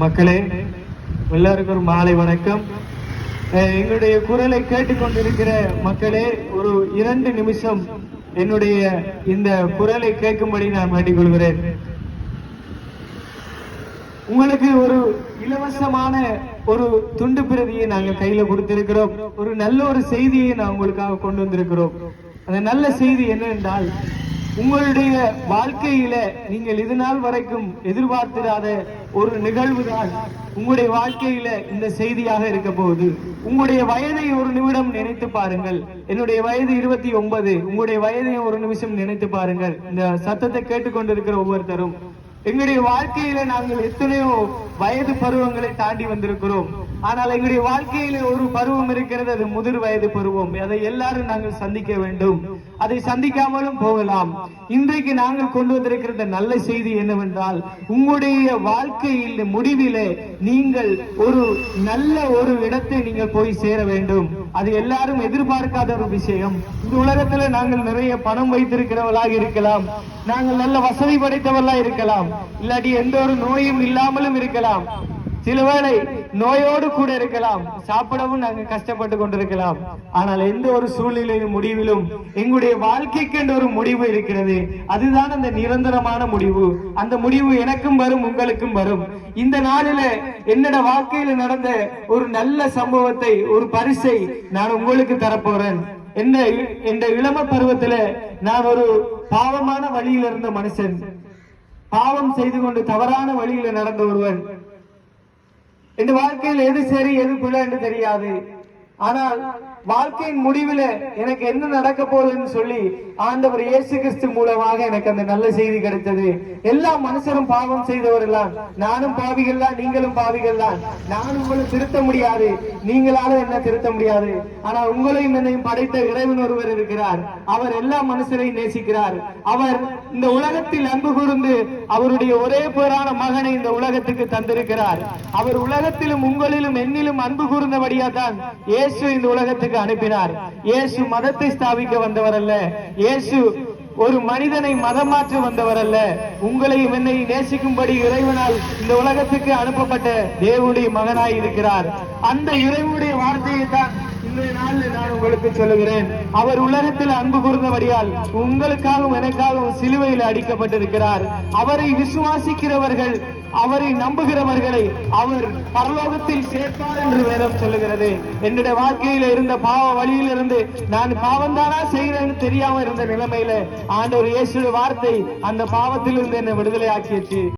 மக்களே எல்லாருக்கும் ஒரு மாலை வணக்கம். எங்களுடைய குரலை கேட்டுக்கொண்டிருக்கிற மக்களே ஒரு இரண்டு நிமிஷம் என்னுடைய இந்த குரலை கேட்கும்படி நான் வேண்டிக் கொள்கிறேன் உங்களுக்கு ஒரு இலவசமான ஒரு துண்டு பிரதியை நாங்கள் கையில கொடுத்திருக்கிறோம். ஒரு நல்ல ஒரு செய்தியை நான் உங்களுக்காக கொண்டு வந்திருக்கிறோம். அந்த நல்ல செய்தி என்னவென்றால் உங்களுடைய வாழ்க்கையில நீங்கள் இது நாள் வரைக்கும் எதிர்பார்த்திராத ஒரு நிகழ்வு தான் உங்களுடைய வாழ்க்கையில இந்த செய்தியாக இருக்க போகுது. உங்களுடைய வயதை ஒரு நிமிடம் நினைத்து பாருங்கள். என்னுடைய வயது இருபத்தி ஒன்பது. உங்களுடைய வயதை ஒரு நிமிஷம் நினைத்து பாருங்கள். இந்த சத்தத்தை கேட்டுக்கொண்டிருக்கிற ஒவ்வொருத்தரும். எங்களுடைய வாழ்க்கையில நாங்கள் எத்தனையோ வயது பருவங்களை தாண்டி வந்திருக்கிறோம். ஆனால் எங்களுடைய வாழ்க்கையில ஒரு பருவம் இருக்கிறது அது முதிர் வயது பருவம். அதை எல்லாரும் நாங்கள் சந்திக்க வேண்டும். அதை சந்திக்காமலும் போகலாம். இன்றைக்கு நாங்கள் கொண்டு வந்திருக்கிற நல்ல செய்தி என்னவென்றால் உங்களுடைய வாழ்க்கையில் முடிவிலே நீங்கள் ஒரு நல்ல ஒரு இடத்தை நீங்கள் போய் சேர வேண்டும். அது எல்லாரும் எதிர்பார்க்காத ஒரு விஷயம். இந்த உலகத்துல நாங்கள் நிறைய பணம் வைத்திருக்கிறவர்களாக இருக்கலாம். நாங்கள் நல்ல வசதி படைத்தவர்களா இருக்கலாம். இல்லாட்டி எந்த ஒரு நோயும் இல்லாமலும் இருக்கலாம். சில வேளை நோயோடு கூட இருக்கலாம் சாப்பிடவும் நாங்கள் கஷ்டப்பட்டு கொண்டிருக்கலாம். ஆனால் எந்த ஒரு சூழ்நிலையும் முடிவிலும் எங்களுடைய வாழ்க்கைக்கு என்ற ஒரு முடிவு இருக்கிறது. அதுதான் அந்த நிரந்தரமான முடிவு. அந்த முடிவு எனக்கும் வரும் உங்களுக்கும் வரும். இந்த நாளில என்னோட வாழ்க்கையில நடந்த ஒரு நல்ல சம்பவத்தை ஒரு பரிசை நான் உங்களுக்கு தரப்போறேன். என்ன என்ற இளம பருவத்துல நான் ஒரு பாவமான வழியில் இருந்த மனுஷன். பாவம் செய்து கொண்டு தவறான வழியில நடந்த ஒருவன். என் வாழ்க்கையில் எது சரி எது பிழை என்று தெரியாது. ஆனால் வாழ்க்கையின் முடிவில் எனக்கு என்ன நடக்க போகுதுன்னு சொல்லி ஆண்டவர் இயேசு கிறிஸ்து மூலமாக எனக்கு அந்த நல்ல செய்தி கிடைத்தது. எல்லா மனுஷரும் பாவம் செய்தவர்கள் நானும் பாவிகள் தான் நீங்களும் பாவிகள் தான் நான் உங்களை திருத்த முடியாது. நீங்களால என்ன திருத்த முடியாது? ஆனால் உங்களையும் என்னையும் படைத்த இறைவன் ஒருவர் இருக்கிறார். அவர் எல்லா மனுஷரையும் நேசிக்கிறார். அவர் இந்த உலகத்தில் அன்பு கூர்ந்து அவருடைய ஒரே பேரான மகனை இந்த உலகத்துக்கு தந்திருக்கிறார். அவர் உலகத்திலும் உங்களிலும் என்னிலும் அன்பு கூர்ந்தபடியா தான் இயேசு இந்த உலகத்துக்கு அனுப்பினார். இயேசு மதத்தை ஸ்தாபிக்க வந்தவர் அல்ல இயேசு ஒரு மனிதனை மதம் மாற்ற வந்தவர் அல்ல உங்களையும் என்னை நேசிக்கும்படி இறைவனால் இந்த உலகத்துக்கு அனுப்பப்பட்ட தேவனுடைய மகனாய் இருக்கிறார். அந்த இறைவனுடைய வார்த்தையை தான் இன்றைய நாளில் நான் உங்களுக்கு சொல்லுகிறேன். அவர் உலகத்தில் அன்பு கூர்ந்தபடியால் உங்களுக்காகவும் எனக்காகவும் சிலுவையில் அடிக்கப்பட்டிருக்கிறார். அவரை விசுவாசிக்கிறவர்கள் அவரை நம்புகிறவர்களை அவர் பரலோகத்தில் சேர்ப்பார் என்று வேதம் சொல்லுகிறது. என்னுடைய வாழ்க்கையில இருந்த பாவ வழியிலிருந்து நான் பாவம் தானா செய்கிறேன்னு தெரியாம இருந்த நிலைமையில ஆண்டவர் இயேசுடைய வார்த்தை அந்த பாவத்திலிருந்து என்னை விடுதலை ஆக்கியச்சு